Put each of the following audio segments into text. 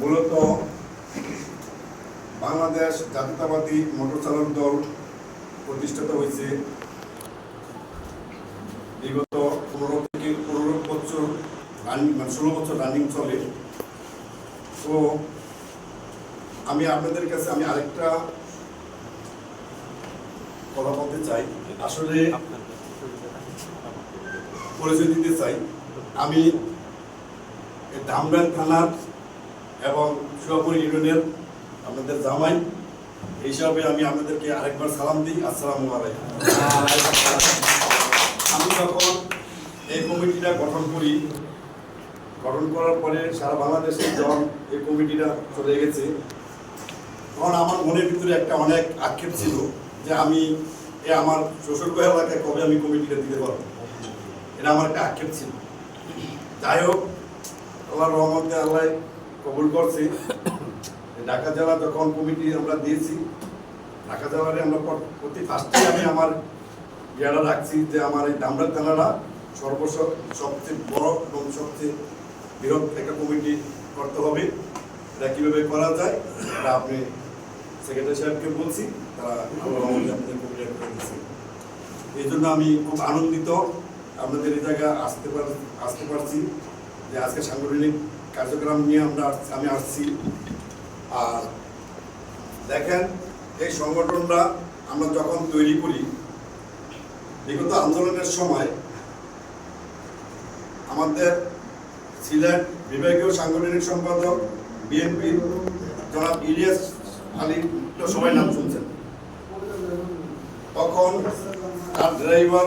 মূলত বাংলাদেশ জাতীয়তাবাদী মোটর চালক দল প্রতিষ্ঠিত হয়েছে বিগত পনেরো থেকে পনেরো বছর রানিং মানে ষোলো বছর রানিং চলে। তো আমি আপনাদের কাছে আমি আরেকটা কথা বলতে চাই। আসলে পরিচয় দিতে চাই। আমি ধামরান থানার এবং সুরাপুর ইউনিয়নের আপনাদের জামাই, এই হিসাবে আমি আপনাদেরকে আরেকবার সালাম দিই। আসসালামু আমি যখন এই কমিটিটা গঠন করি, গঠন করার পরে সারা বাংলাদেশে যখন এই কমিটিটা চলে গেছে, তখন আমার মনের ভিতরে একটা অনেক আক্ষেপ ছিল যে আমি এ আমার শ্বশুর এলাকায় কবে আমি কমিটিটা দিতে পারব। এটা আমার একটা আক্ষেপ ছিল। যাই হোক আল্লাহ রহমতে আল্লাহ কবুল করছি। ঢাকা জেলা যখন কমিটি আমরা দিয়েছি, ঢাকা জেলারে আমরা প্রতি ফার্স্টে আমি আমার ইয়েটা রাখছি যে আমার এই দামরাজ থানারা সর্বস, সবচেয়ে বড় এবং সবচেয়ে বৃহৎ একটা কমিটি করতে হবে। এটা কীভাবে করা যায়, এটা আপনি সেক্রেটারি সাহেবকে বলছি, তারা কমিটি এই জন্য আমি খুব আনন্দিত, আপনাদের এই জায়গায় আসতে পার, আসতে পারছি যে আজকে সাংগঠনিক কার্যক্রম নিয়ে আমরা আমি আসছি। আর দেখেন, এই সংগঠনটা আমরা যখন তৈরি করি, বিগত আন্দোলনের সময় আমাদের সিলেট বিভাগীয় সাংগঠনিক সম্পাদক, বিএনপি জনাব ইলিয়াস আলী, তো সবাই নাম শুনছেন। তখন তার ড্রাইভার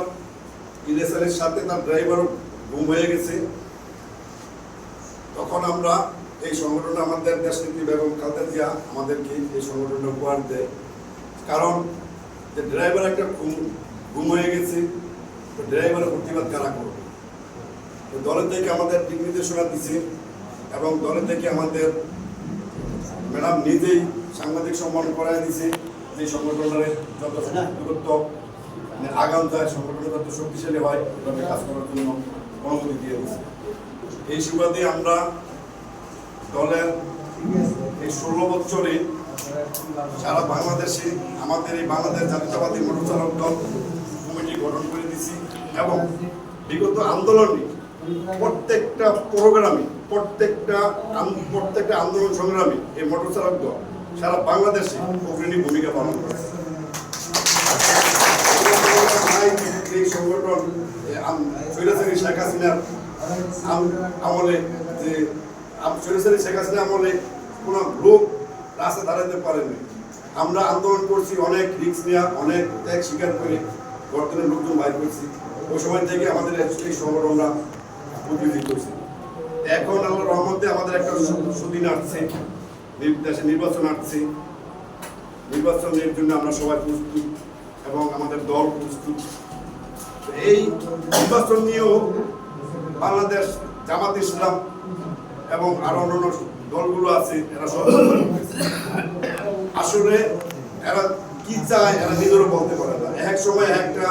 ইলিয়াস আলীর সাথে তার ড্রাইভার গুম হয়ে গেছে। তখন আমরা এই সংগঠনটা আমাদের দেশনীতি বেগম খালেদা জিয়া আমাদেরকে এই সংগঠনটা উপহার দেয়। কারণ যে ড্রাইভার একটা গুম গুম হয়ে গেছে, তো ড্রাইভারের প্রতিবাদ কারা করবে? তো দলের থেকে আমাদের দিক নির্দেশনা দিছে এবং দলের থেকে আমাদের ম্যাডাম নিজেই সাংবাদিক সম্মান করাই দিছে যে সংগঠনের যত দূরত্ব মানে আগাম যায়, সংগঠনের যত শক্তিশালী হয় কাজ করার জন্য অনুমতি দিয়ে দিচ্ছে এই সুবাদে আমরা দলের এই ষোলো বছরে সারা বাংলাদেশে আমাদের এই বাংলাদেশ জাতীয়তাবাদী মোটর চালক দল কমিটি গঠন করে দিছি এবং বিগত আন্দোলনে প্রত্যেকটা প্রোগ্রামে, প্রত্যেকটা প্রত্যেকটা আন্দোলন সংগ্রামে এই মোটর চালক দল সারা বাংলাদেশে অগ্রণী ভূমিকা পালন করেছে। এই সংগঠন শেখ হাসিনার আমলে যে স্বৈরাচারী শেখ হাসিনা আমলে কোনো লোক রাস্তা দাঁড়াতে পারেনি আমরা আন্দোলন করছি, অনেক রিস্ক নিয়ে, অনেক ত্যাগ স্বীকার করে গর্তনের লোকজন বাইর করছি। ওই সময় থেকে আমাদের এই সংগঠনরা উদ্বৃদ্ধি করছে। এখন আল্লাহ রহমতে আমাদের একটা সুদিন আসছে। দেশে নির্বাচন আসছে। নির্বাচনের জন্য আমরা সবাই প্রস্তুত এবং আমাদের দল প্রস্তুত। এই নির্বাচন নিয়েও বাংলাদেশ জামাত ইসলাম এবং আরও অন্যান্য দলগুলো আছে, এরা আসলে এরা কি চায়, এরা নিজেরও বলতে পারে না। এক সময় একটা